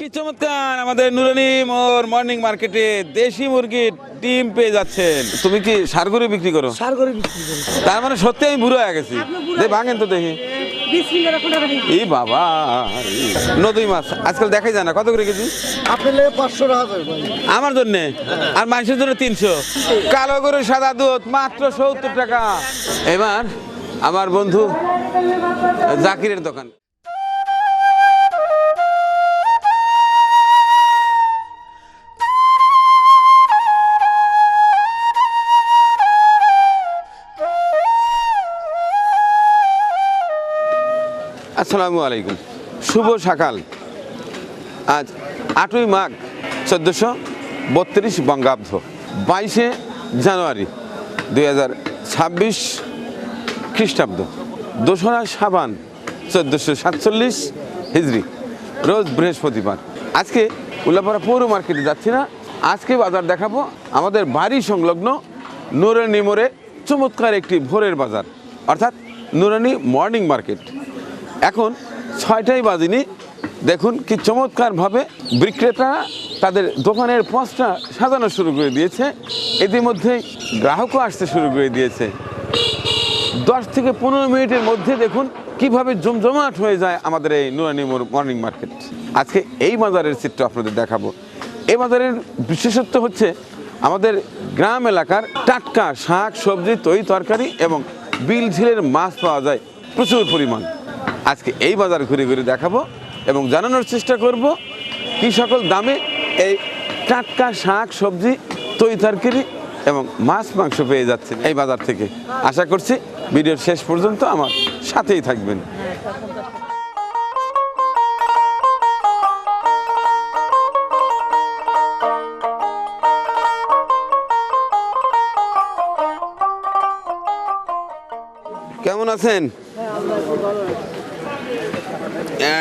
কি চমৎকার আমাদের নুরানি মোর মর্নিং মার্কেটে দেশি মুরগির ডিম পেয়ে যাচ্ছেন। তুমি কি সারগরি বিক্রি করো? সার করে বিক্রি করি। তার মানে সত্যি আমি বুড়ো হয়ে গেছি। ভাঙেন তো দেখি। এই বাবা নদী মাছ আজকাল দেখাই যায় না। কত করে কেজি? আপনি পাঁচশো টাকা আমার জন্য? আর মানুষের জন্য তিনশো। কালো গরু সাদা দুধ মাত্র সত্তর টাকা। এবার আমার বন্ধু জাকিরের দোকান। আসসালামু আলাইকুম। শুভ সকাল। আজ আটই মাঘ চোদ্দোশো বত্রিশ বঙ্গাব্দ, বাইশে জানুয়ারি দুই হাজার ছাব্বিশ খ্রিস্টাব্দ, দোসরা সাবান চোদ্দোশো সাতচল্লিশ হিজড়ি রোজ বৃহস্পতিবার। আজকে উল্লাপাড়া পৌর মার্কেটে যাচ্ছি না, আজকে বাজার দেখাবো আমাদের বাড়ি সংলগ্ন নুরানি মোড়ে চমৎকার একটি ভোরের বাজার, অর্থাৎ নুরানি মর্নিং মার্কেট। এখন ছয়টাই বাজিনি। দেখুন কি চমৎকারভাবে বিক্রেতা তাদের দোকানের পথটা সাজানো শুরু করে দিয়েছে। ইতিমধ্যেই গ্রাহকও আসতে শুরু করে দিয়েছে। দশ থেকে পনেরো মিনিটের মধ্যে দেখুন কীভাবে জমজমাট হয়ে যায় আমাদের এই নুরানি মর্নিং মার্কেট। আজকে এই বাজারের চিত্র আপনাদের দেখাবো। এই বাজারের বিশেষত্ব হচ্ছে আমাদের গ্রাম এলাকার টাটকা শাক, সবজি তৈ তরকারি এবং বিল ঝিলের মাছ পাওয়া যায় প্রচুর পরিমাণ। আজকে এই বাজার ঘুরে ঘুরে দেখাবো এবং জানানোর চেষ্টা করব কি সকল দামে এই টাটকা শাক, সবজি তৈ তরকারি এবং মাছ, মাংস পেয়ে যাচ্ছেন এই বাজার থেকে। আশা করছি ভিডিওর শেষ পর্যন্ত আমার সাথেই থাকবেন। কেমন আছেন?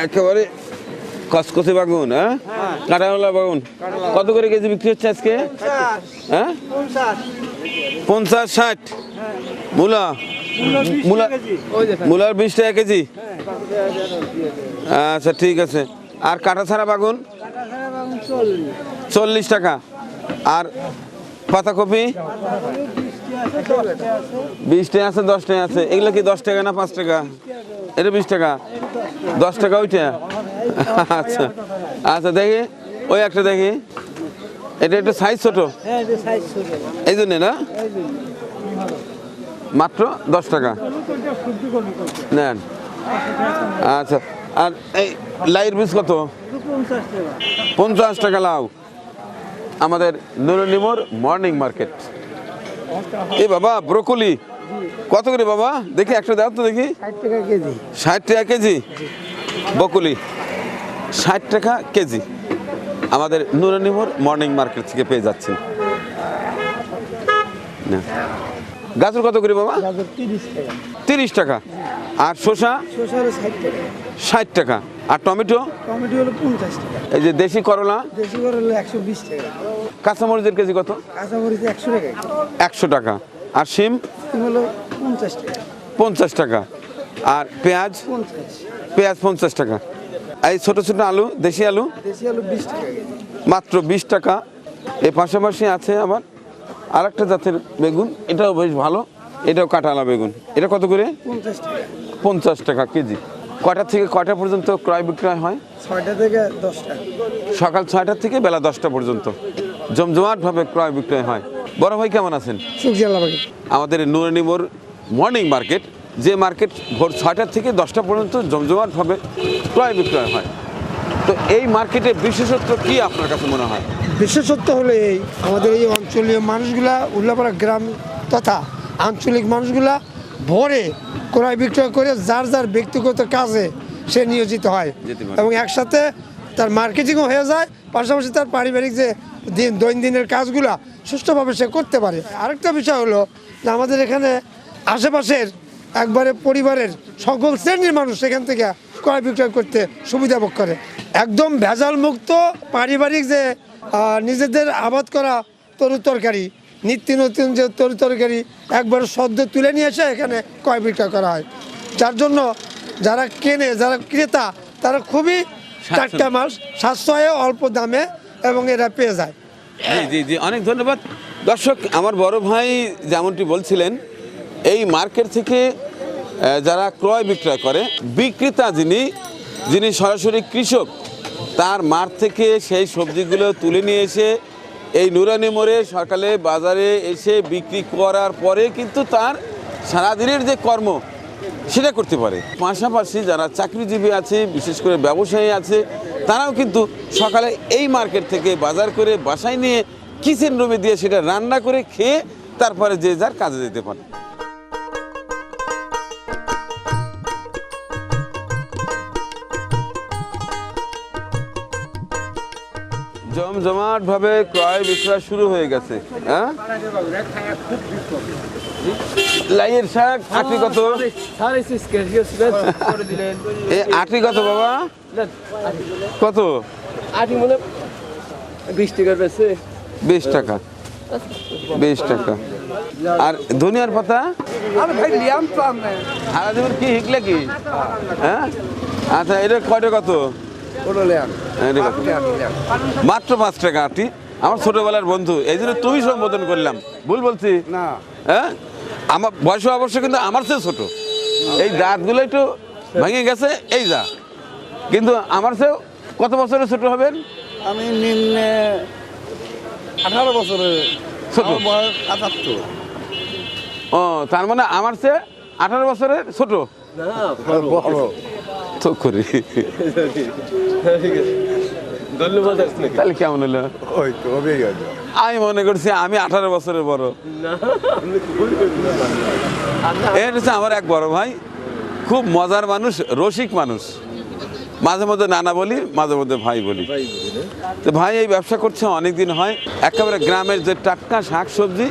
একেবারে কসকসে বাগুন হ্যাঁ? কাঁটাওয়ালা বাগুন। কত করে কেজি বিক্রি হচ্ছে আজকে? হ্যাঁ? পঞ্চাশ। ষাট। মূলা? মূলা মূলার বিশ টাকা কেজি? আচ্ছা ঠিক আছে। আর কাঁটা ছাড়া বাগুন? চল্লিশ। টাকা। আর পাতাকপি বিশ টাকা আছে, দশ টাকা আছে। এগুলো কি দশ টাকা না পাঁচ টাকা? এটা বিশ টাকা। দশ টাকা ওইটা? আচ্ছা। আচ্ছা দেখি। ওই একটা দেখি। এটা একটু সাইজ ছোট। এই জন্যে না? মাত্র দশ টাকা। নেন। আচ্ছা। আর এই লাইট বীজ কত? পঞ্চাশ টাকা লাউ। আমাদের নুরনিমোর মর্নিং মার্কেট এ বাবা ব্রোকলি। কত করে বাবা? দেখি একটা দাও তো দেখি। ষাট টাকা কেজি। বকুলি ষাট টাকা কেজি। আমাদের নুরানিমোর মর্নিং মার্কেট থেকে পেয়ে যাচ্ছেন। না। গাজর কত করে বাবা? তিরিশ টাকা। আর শসা? ষাট টাকা। আর টমেটো? টমেটো হলো পঞ্চাশ টাকা। এই যে দেশি করলা? দেশি করে হলো একশো বিশ টাকা। কাঁচামরিচের কেজি কত? কাঁচামরিচ একশো টাকা একশো টাকা। আর শিম? সিম হলো পঞ্চাশ টাকা। পঞ্চাশ টাকা। আর পেঁয়াজ? পেঁয়াজ পঞ্চাশ টাকা। এই ছোট ছোট আলু দেশি আলু? দেশি হলো বিশ টাকা। মাত্র বিশ টাকা। এর পাশাপাশি আছে আবার আরেকটা জাতের বেগুন। এটাও বেশ ভালো। এটাও কাটালা বেগুন। এটা কত করে? পঞ্চাশ টাকা। পঞ্চাশ টাকা কেজি। কটা থেকে কটা পর্যন্ত ক্রয় বিক্রয় হয়? ছয়টা থেকে দশটা। সকাল ছয়টা থেকে বেলা দশটা পর্যন্ত। জমজমাটভাবে ক্রয় বিক্রয় হয়। বড় ভাই কেমন আছেন? আমাদের নুরানিমোর মর্নিং মার্কেট যে মার্কেট ভোর ছয়টা থেকে দশটা পর্যন্ত জমজমাটভাবে ক্রয় বিক্রয় হয়। তো এই মার্কেটের বিশেষত্ব কি আপনার কাছে মনে হয়? বিশেষত্ব হলো এই আমাদের এই অঞ্চলীয় মানুষগুলা উল্লাপাড়া গ্রাম তথা আঞ্চলিক মানুষগুলা ভোরে ক্রয় বিক্রয় করে যার যার ব্যক্তিগত কাজে সে নিয়োজিত হয়। এবং একসাথে তার মার্কেটিংও হয়ে যায় পাশাপাশি তার পারিবারিক যে দিন দৈনন্দিনের কাজগুলা সুষ্ঠুভাবে সে করতে পারে। আরেকটা বিষয় হলো যে আমাদের এখানে আশেপাশের একবারে পরিবারের সকল শ্রেণির মানুষ সেখান থেকে ক্রয় বিক্রয় করতে সুবিধা ভোগ করে। একদম ভেজাল মুক্ত পারিবারিক যে নিজেদের আবাদ করা তরু তরকারি নিত্য নতুন যে তরু তরকারি একবার সদ্য তুলে নিয়ে এসে এখানে ক্রয় বিক্রয় করা হয়। যার জন্য যারা কেনে যারা ক্রেতা তারা খুবই টাটকা মাছ সাশ্রয়ে অল্প দামে এবং এরা পেয়ে যায়। জি জি অনেক ধন্যবাদ। দর্শক, আমার বড় ভাই যেমনটি বলছিলেন, এই মার্কেট থেকে যারা ক্রয় বিক্রয় করে, বিক্রেতা যিনি যিনি সরাসরি কৃষক, তার মাঠ থেকে সেই সবজিগুলো তুলে নিয়ে এসে, এই নুরানি মোড়ে সকালে বাজারে এসে বিক্রি করার পরে কিন্তু তার সারাদিনের যে কর্ম, সেটা করতে পারে। পাশাপাশি যারা চাকরিজীবী আছে, বিশেষ করে ব্যবসায়ী আছে তারাও কিন্তু সকালে এই মার্কেট থেকে বাজার করে বাসায় নিয়ে কিচেন রুমে দিয়ে সেটা রান্না করে খেয়ে তারপরে যে যার কাজে যেতে পারে। জমজমাট ভাবে ক্রয় বিক্রয় শুরু হয়ে গেছে হ্যাঁ? লাইয়ের শাক আটি কত? এ আটি কত বাবা? কত? আটি মনে বিশ টাকার বেছে বিশ টাকা। বিশ টাকা। আর ধনিয়ার পাতা? সারা জীবন কি হিকলে কি? হ্যাঁ? আচ্ছা এটা কয়টা কত? মাত্র পাঁচ টাকা আটি। আমার ছোটবেলার বন্ধু এই জন্য তুমি সম্বোধন করলাম। ভুল বলছি? না। হ্যাঁ? আমার বয়স অবশ্য কিন্তু আমার চেয়ে ছোট। এই দাঁতগুলো একটু ভেঙে গেছে এই যা। কিন্তু আমার চেয়েও কত বছরের ছোট হবেন? আমি নিম্নে আঠারো বছরের। ছোট। আটাত্তর। ও তার মানে আমার চেয়ে আঠারো বছরের ছোট? বড়। তো করি? ধন্যবাদ তাহলে কেমন হলো? ওই তো আমি মনে করছি আমি আঠারো বছরের বড়। এর হচ্ছে আমার এক বড় ভাই। খুব মজার মানুষ রসিক মানুষ। মাঝে মধ্যে নানা বলি মাঝে মধ্যে ভাই বলি। তো ভাই এই ব্যবসা করছে অনেক দিন হয়। একেবারে গ্রামের যে টাটকা শাক সবজি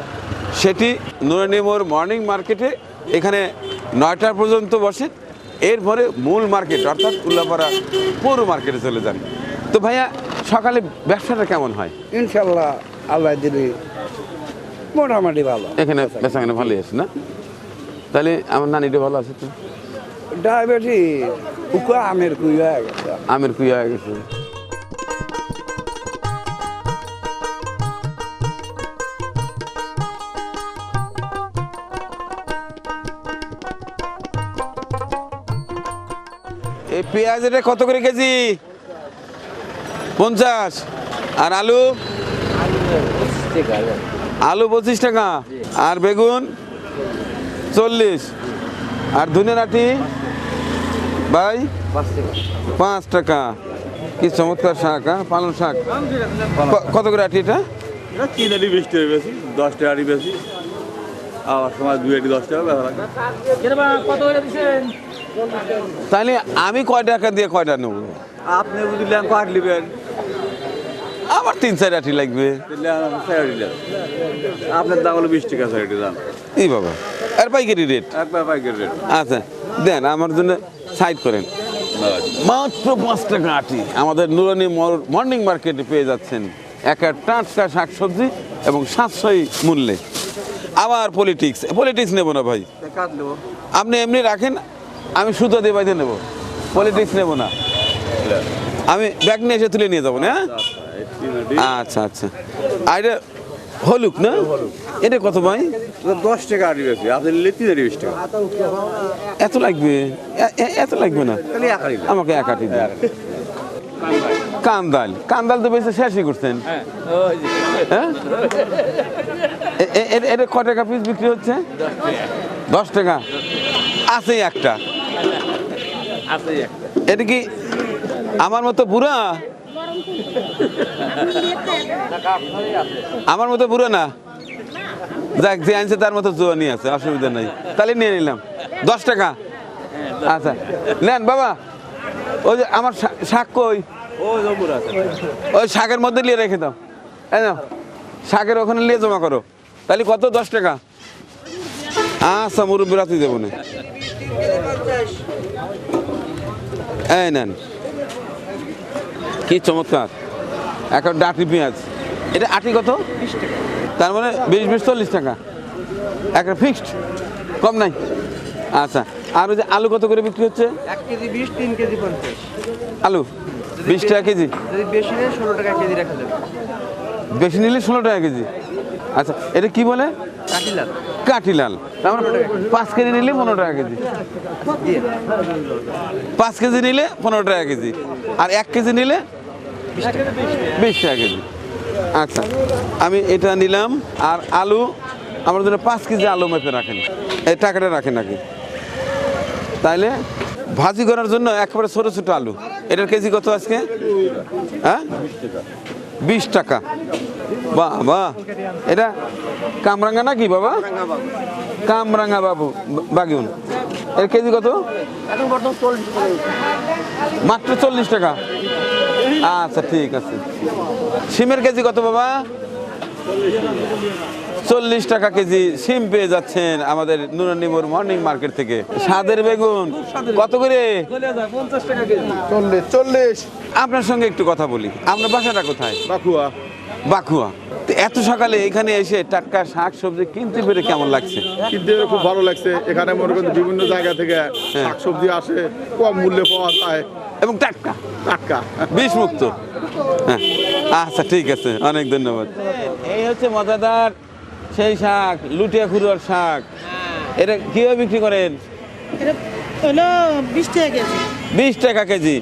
সেটি নুরানিমোর মর্নিং মার্কেটে এখানে নয়টা পর্যন্ত বসে। এরপরে মূল মার্কেট অর্থাৎ উল্লাপাড়া পৌর মার্কেটে চলে যান। তো ভাইয়া সকালে ব্যবসাটা কেমন হয়? ইনশাল্লাহ আল্লাহ দিলে মোটামুটি ভালো। এখানে বেসাখানে ভালোই আছে না? তাহলে আমার নানিটা ভালো আছে তো? ডায়াবেটিস উকা আমের কুই হয়ে গেছে। আমের কুইয়া হয়ে গেছে। এই পেঁয়াজ এটা কত করে কেজি? পঞ্চাশ। আর আলু? আলু পঁচিশ টাকা। আর বেগুন? চল্লিশ। আর ধনে নাটি ভাই? পাঁচ টাকা। কি চমৎকার শাক হ্যাঁ? পালং শাক। কত করে আটি এটা? তিন আটি বিশ টাকা বেশি দশ টাকা আটি বেশি। আবার সময় দুই আটি দশ টাকা বেচা লাগে। তাহলে আমি কয় টাকা দিয়ে কয়টা নেব? আপনি ল্যাম কাঠ নেবেন আমার তিন চার আটি লাগবে। আপনার দাম হলো বিশ টাকা সাইড দাম। এই বাবা আর পাইকারি রেট একবার পাইকারি রেট আচ্ছা দেন আমার জন্য সাইড করেন। মাত্র পাঁচ টাকা আটি। আমাদের নুরানি মর্নিং মার্কেটে পেয়ে যাচ্ছেন একটা টাটকা শাকসবজি এবং সাশ্রয়ী মূল্যে। আবার পলিটিক্স পলিটিক্স নেব না ভাই। আপনি এমনি রাখেন আমি সুতো দিয়ে বাইতে নেব। পলিটিক্স নেব না। আমি ব্যাগ নিয়ে এসে তুলে নিয়ে যাব না? হ্যাঁ? আচ্ছা আচ্ছা। আর এটা হলুক না? এটা কত ভাই? দশ টাকা বেশি। আপনি বিশ টাকা। এত লাগবে? এত লাগবে না? এক আমাকে এক আটি দিন। কান্দাল। কান্দাল তো বেশি শেষই করছেন হ্যাঁ। এ- এটা ক টাকা পিস বিক্রি হচ্ছে? দশ টাকা। আছে একটা। এটা কি আমার মতো বুড়া? আমার মতো বুড়ো না? যাক, যে আনছে তার মতো জোয়ানি আছে, অসুবিধা নাই। তাহলে নিয়ে নিলাম। দশ টাকা। আচ্ছা নেন বাবা। ওই যে আমার শাক কই? ওই শাকের মধ্যে নিয়ে রেখে দাও। নাও, শাকের ওখানে নিয়ে জমা করো। তাহলে কত? দশ টাকা। আচ্ছা মুরব্বী রাতে দেবো না। এই নেন। কি চমৎকার। এখন ডাটি পেঁয়াজ। এটা আটি কত? তার মানে বিশ বিশ চল্লিশ টাকা। একটা ফিক্সড কম নাই? আচ্ছা। আর ওই যে আলু কত করে বিক্রি হচ্ছে? এক কেজি বিশ তিন কেজি পঞ্চাশ। আলু? বিশ টাকা কেজি? যদি বেশি নেয় ষোলো টাকা কেজি রাখা যাবে। বেশি নিলে ষোলো টাকা কেজি। আচ্ছা এটা কি বলে? কাটিলাম কাঠিলাল। তার পাঁচ কেজি নিলে পনেরো টাকা কেজি। পাঁচ কেজি নিলে পনেরো টাকা কেজি। আর এক কেজি নিলে বিশ টাকা কেজি। আচ্ছা আমি এটা নিলাম। আর আলু, আমার জন্য পাঁচ কেজি আলু মেপে রাখেন। এই টাকাটা রাখেন নাকি? তাইলে ভাজি করার জন্য একেবারে ছোট ছোট আলু। এটার কেজি কত আজকে? হ্যাঁ? বিশ টাকা। বাহ বাহ। এটা কামরাঙ্গা নাকি বাবা? কামরাঙ্গা বাবু বাগিউন এর কেজি কত? মাত্র চল্লিশ টাকা। আচ্ছা ঠিক আছে। সিমের কেজি কত বাবা? চল্লিশ টাকা কেজি সিম পেয়ে যাচ্ছেন আমাদের নুরানিমুর মর্নিং মার্কেট থেকে। স্বাদের বেগুন কত করে? চল্লিশ আপনার সঙ্গে একটু কথা বলি। আপনার বাসাটা কোথায়? বাকুয়া বাকুয়া এত সকালে এখানে এসে টাটকা শাক সবজি কিনতে পেরে কেমন লাগছে? কিনতে খুব ভালো লাগছে। এখানে মনে করেন বিভিন্ন জায়গা থেকে শাক সবজি আসে কম মূল্যে পাওয়া যায়। এবং টাটকা। টাটকা। বিষ মুক্ত হ্যাঁ। আচ্ছা ঠিক আছে। অনেক ধন্যবাদ। এই হচ্ছে মজাদার সেই শাক লুটিয়া খুরুয়ার শাক। এটা কীভাবে বিক্রি করেন? এটা হলো বিশ টাকা কেজি। বিশ টাকা কেজি।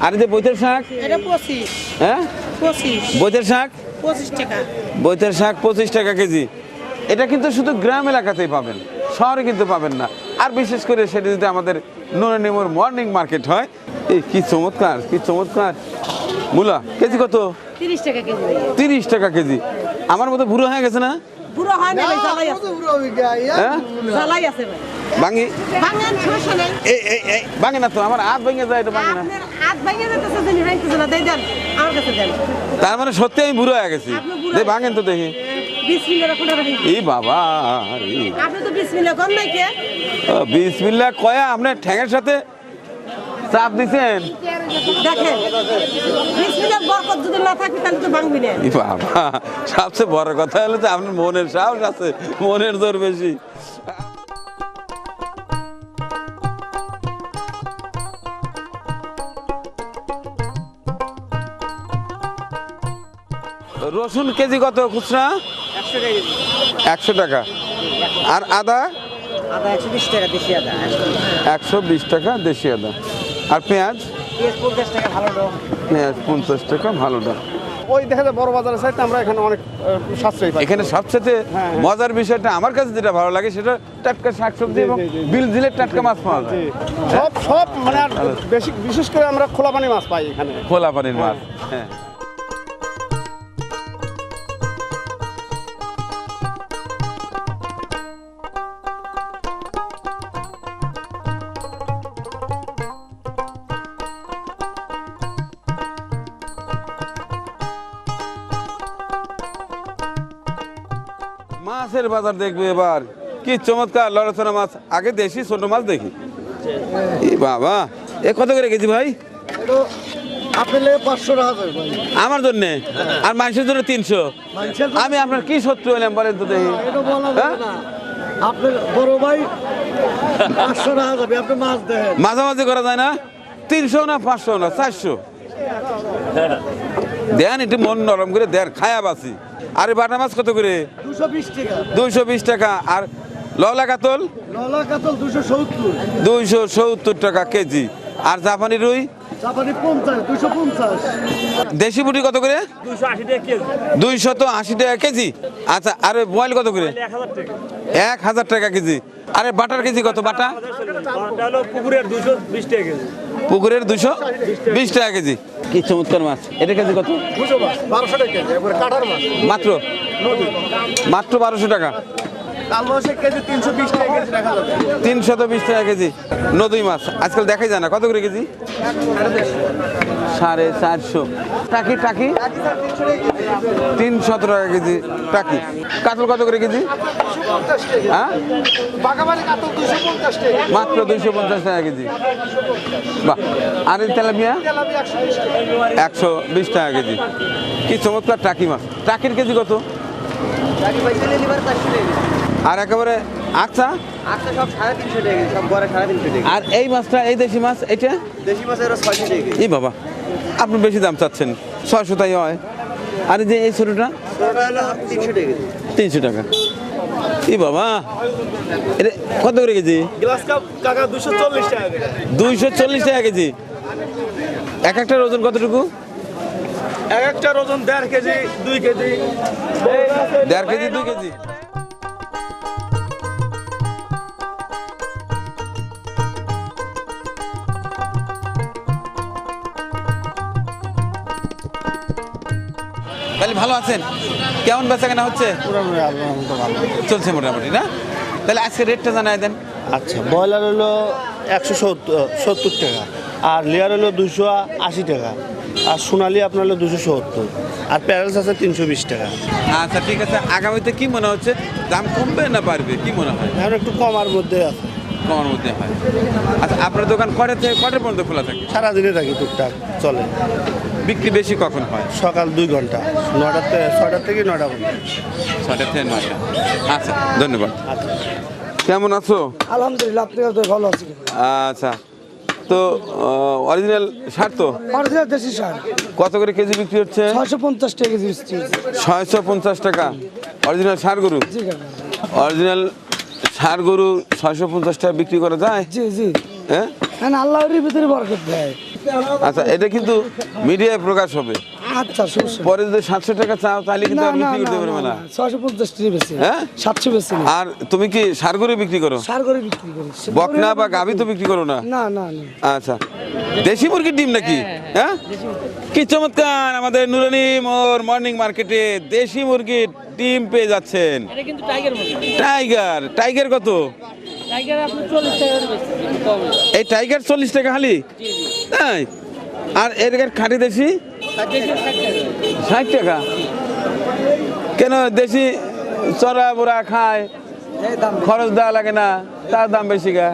আর এই যে বৈতের শাক? এটা পঁচিশ। হ্যাঁ? পঁচিশ। বৈতের শাক? টাকা। বৈতের শাক পঁচিশ টাকা কেজি। এটা কিন্তু শুধু গ্রাম এলাকাতেই পাবেন শহরে কিন্তু পাবেন না। আর বিশেষ করে সেটা যদি আমাদের নুরানিমুর মর্নিং মার্কেট হয় এই কি চমৎকার কি চমৎকার। মূলা কেজি কত? তিরিশ টাকা কেজি। তিরিশ টাকা কেজি। আমার মতো বুড়ো হয়ে গেছে না? বুড়ো হয় না জ্বালাই আছে। হ্যাঁ? জ্বালাই আছে ভাই। ভাঙি? ভাঙেন সমস্যা এই এই এই ভাঙে না তো আমার হাত ভেঙে যায় এটা ভাঙে না। আপনার হাত ভেঙে যেতেছে যিনি ভাঙতেছে না দেই দেন আমার কাছে দেন। তার মানে সত্যি আমি বুড়ো হয়ে গেছি। যে ভাঙেন তো দেখি। এই বাবা কয়া আপনার ঠ্যাঙের সাথে চাপ দিছেন? সবচেয়ে বড় কথা হলো যে আপনার মনের সাহস আছে মনের জোর বেশি। রসুন কেজি কত খুচরা? একশো টাকা একশো টাকা। আর আদা? আদা একশো বিশ টাকা দেশি আদা। একশো বিশ টাকা দেশি আদা। আর পেঁয়াজ? পেঁয়াজ পঞ্চাশ টাকা ভালো দাম পেঁয়াজ পঞ্চাশ টাকা ভালোটা ওই দেখা যায় বড় বাজারের চাইতে আমরা এখানে অনেক সাশ্রয়ী পাই। এখানে সবচেয়ে মজার বিষয়টা আমার কাছে যেটা ভালো লাগে সেটা টাটকা শাকসবজি এবং বিল ঝিলের টাটকা মাছ পাওয়া যায়। সব সব মানে আর বেশি বিশেষ করে আমরা খোলা পানি মাছ পাই এখানে। খোলা পানির মাছ হ্যাঁ। বাজার দেখবে এবার। কি চমৎকার লড়াচড়া মাছ। আগে দেশি ছোট মাছ দেখি। বাবা এ কত করে কেজি ভাই? আমার জন্য? আর মানুষের জন্য তিনশো? আমি আপনার কি শত্রু হলাম বলেন তো দেখি। হ্যাঁ? মাঝামাঝি করা যায় না? তিনশো না পাঁচশো না চারশো? দেন একটু মন নরম করে দেন খায়া বাসি আরে বাটা মাছ কত করে? দুশো বিশ টাকা। দুইশো বিশ টাকা। আর লওলা কাতল? দুশো সত্তর। দুইশো সত্তর টাকা কেজি। আর জাপানি রুই? দুশো বুটি কত করে? দুইশো তো আশি টাকা কেজি? আচ্ছা আর বয়েল কত করে? এক হাজার টাকা। কেজি। আরে বাটার কেজি কত বাটা? পুকুরের দুশো বিশ টাকা কেজি। কি চমৎকার মাছ। এটা কেজি কত? বারোশো টাকা কেজি একবারে মাত্র? মাত্র বারোশো টাকা। বিশ টাকা তিনশত বিশ টাকা কেজি। নদী মাছ। আজকাল দেখাই যায় না। কত করে কেজি? সাড়ে চারশো। টাকি টাকি? তিনশত টাকা কেজি টাকি। কাতল কত করে কেজি? হ্যাঁ? মাত্র দুইশো পঞ্চাশ টাকা কেজি। বাহ। আর এই তেলাপিয়া? তেলাপি একশো বিশ টাকা কেজি। কি চমৎকার টাকি মাছ। টাকির কেজি কত? আর একেবারে আচ্ছা? তিনশো তিনশো আর এই মাছটা এই দেশি মাছ এটা দেশি মাছের ছয়শো টাকা কেজি। এই বাবা আপনি বেশি দাম চাচ্ছেন। ছয়শো তাই হয়। আর এই যে এই ছোটোটা? তিনশো টাকা। ই বাবা এটা কত করে কেজি? দুইশো চল্লিশ টাকা কেজি। এক একটার ওজন কতটুকু? এক একটার ওজন দেড় কেজি দুই কেজি। দেড় কেজি দুই কেজি। তাহলে ভালো আছেন? কেমন বেচা কেনা হচ্ছে চলছে মোটামুটি না? তাহলে আজকে রেটটা জানাই দেন। আচ্ছা ব্রয়লার হলো একশো সত্তর সত্তর টাকা আর লেয়ার হলো দুশো আশি টাকা আর সোনালি আপনার হলো দুশো সত্তর আর প্যারেলস আছে তিনশো বিশ টাকা। আচ্ছা ঠিক আছে। আগামীতে কি মনে হচ্ছে? দাম কমবে না বাড়বে? কি মনে হয়? এখন একটু কমার মধ্যে আছে। কমার মধ্যে হয়। আচ্ছা আপনার দোকান কটা থেকে কটার পর্যন্ত খোলা থাকে? সারাদিনে থাকি টুকটাক চলে। বিক্রি বেশি কখন হয়? সকাল দুই ঘণ্টা নটার থেকে ছয়টার থেকে নটা পর্যন্ত। ছটা থেকে নয়টা। আচ্ছা ধন্যবাদ। কেমন আছো? আলহামদুলিল্লাহ আপনি তো ভালো আছেন। আচ্ছা তো অরিজিনাল সার তো? অরিজিনাল দেশি সার। কত করে কেজি বিক্রি হচ্ছে? ছয়শো পঞ্চাশ টাকা কেজি বিক্রি হচ্ছে। ছয়শো পঞ্চাশ টাকা। অরিজিনাল সার গরু? জি অরিজিনাল সার গরু ছয়শো পঞ্চাশ টাকা বিক্রি করা যায়? জি জি। হ্যাঁ? আল্লাহর ভিতরে বরকত দেয়। আচ্ছা এটা কিন্তু মিডিয়ায় প্রকাশ হবে। আচ্ছা সমস্যা পরে যদি সাতশো টাকা চাও তাহলে কিন্তু না আর বিক্রি করতে পারবে না। না পঞ্চাশ টাকা বেশি। হ্যাঁ? সাতশো বেশি আর তুমি কি সার বিক্রি করো? সার করে বিক্রি করি। বকনা বা গাভি তো বিক্রি করো না? না না না। আচ্ছা। দেশি মুরগির ডিম নাকি? হ্যাঁ কি চমৎকার! আমাদের নুরানি মোর মর্নিং মার্কেটে দেশি মুরগির ডিম পেয়ে যাচ্ছেন। টাইগার টাইগার টাইগার কত। এই টাইগার চল্লিশ টাকা হালি? তাই আর এর খাঁটি দেশি? ষাট টাকা? কেন দেশি চড়া বুড়া খায়? খরচ দেওয়া লাগে না তার দাম বেশি গা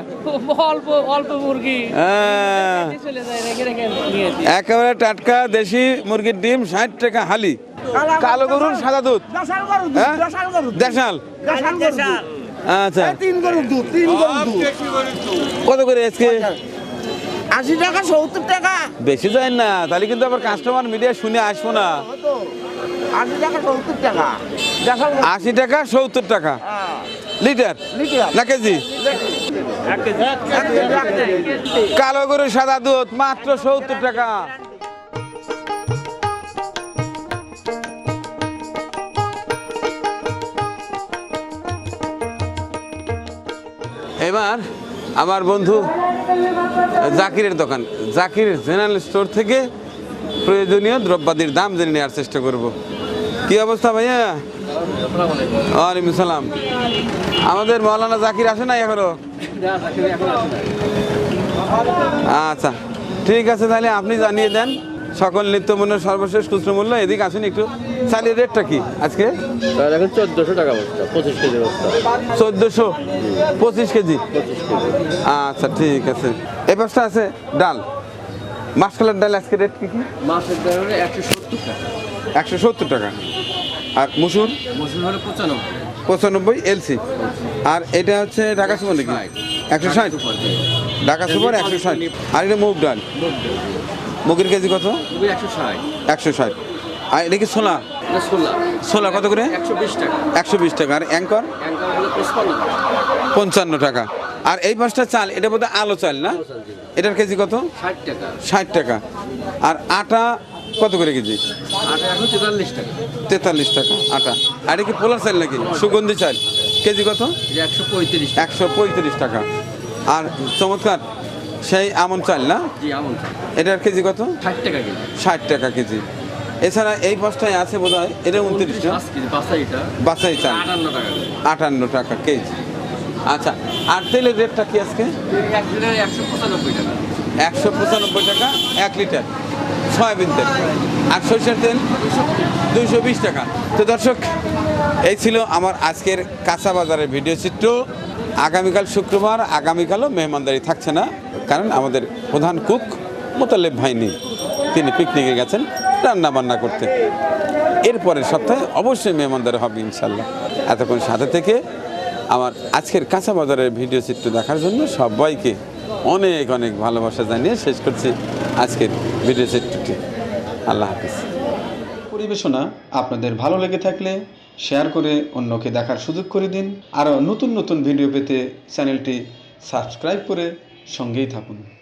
অল্প অল্প মুরগি। হ্যাঁ। একেবারে টাটকা দেশি মুরগির ডিম ষাট টাকা হালি। কালো গরুর সাদা দুধ। হ্যাঁ? দেশাল আচ্ছা। তিন গরুর দুধ তিন গরুর দুধ। কত করে আজকে? আশি টাকা সত্তর টাকা। বেশি যায় না তাহলে কিন্তু আবার কাস্টমার মিডিয়া শুনে আসব না। আশি টাকা সত্তর টাকা। আশি টাকা সত্তর টাকা। লিটার? না কেজি? কালো গরুর সাদা দুধ মাত্র সত্তর টাকা। এবার আমার বন্ধু জাকিরের দোকান। জাকির জেনারেল স্টোর থেকে প্রয়োজনীয় দ্রব্যাদির দাম জেনে নেওয়ার চেষ্টা করব। কি অবস্থা ভাইয়া? ওয়ালাইকুম সালাম। আমাদের মৌলানা জাকির আসে না এখনও আচ্ছা ঠিক আছে তাহলে আপনি জানিয়ে দেন। সকল নিত্যপণ্য সর্বশেষ খুচরো মূল্য। এদিকে আসুন একটু। চালের রেটটা কি আজকে? এখন চোদ্দশো টাকা বস্তা পঁচিশ কেজি বস্তা। চোদ্দোশো? পঁচিশ কেজি? আচ্ছা ঠিক আছে। এ পাশটা আছে ডাল। মাসকালার ডাল আজকে রেট কি মাসের হলো একশো সত্তর টাকা। একশো সত্তর টাকা। আর মুসুর? মসুর হলো পঁচানব্বই। পঁচানব্বই এলসি। আর এটা হচ্ছে ঢাকা সুপার নাকি? একশো ষাট। ঢাকা সুপার একশো ষাট। আর এটা মুগ ডাল। মুগের কেজি কত? একশো ষাট। আর এটা কি এটা ষোলা কত করে? একশো বিশ টাকা। আর অ্যাঙ্কর? পঞ্চান্ন টাকা। আর এই পাঁচটা চাল এটা বোধহয় আলো চাল না? এটার কেজি কত? ষাট টাকা। আর আটা কত করে কেজি? টাকা। তেতাল্লিশ টাকা আটা। আর এটা কি পোলার চাল নাকি? সুগন্ধি চাল। কেজি কত? একশো পঁয়ত্রিশ একশো পঁয়ত্রিশ টাকা। আর চমৎকার সেই আমন চাল না? এটার কেজি কত? ষাট টাকা কেজি। ষাট টাকা কেজি। এছাড়া এই পাঁচটায় আছে বোধ হয় এটা উনত্রিশটা কেজি বাসাই চাল আটান্ন টাকা কেজি। আচ্ছা আর তেলের রেটটা কি আজকে? একশো পঁচানব্বই টাকা। একশো পঁচানব্বই টাকা এক লিটার। সয়াবিন তেল। আর সরষের তেল? দুইশো বিশ টাকা। তো দর্শক এই ছিল আমার আজকের কাঁচা বাজারের ভিডিও চিত্র। আগামীকাল শুক্রবার আগামীকালও মেহমানদারি থাকছে না। কারণ আমাদের প্রধান কুক মোতালেব ভাই নেই। তিনি পিকনিকে গেছেন রান্না বান্না করতে এরপরের সপ্তাহে অবশ্যই মেহমানদারি হবে ইনশাল্লাহ। এতক্ষণ সাথে থেকে আমার আজকের কাঁচা বাজারের ভিডিও চিত্র দেখার জন্য সবাইকে অনেক অনেক ভালোবাসা জানিয়ে শেষ করছি আজকের ভিডিও চিত্রটি। আল্লাহ হাফিজ। পরিবেশনা আপনাদের ভালো লেগে থাকলে শেয়ার করে অন্যকে দেখার সুযোগ করে দিন। আরও নতুন নতুন ভিডিও পেতে চ্যানেলটি সাবস্ক্রাইব করে সঙ্গেই থাকুন।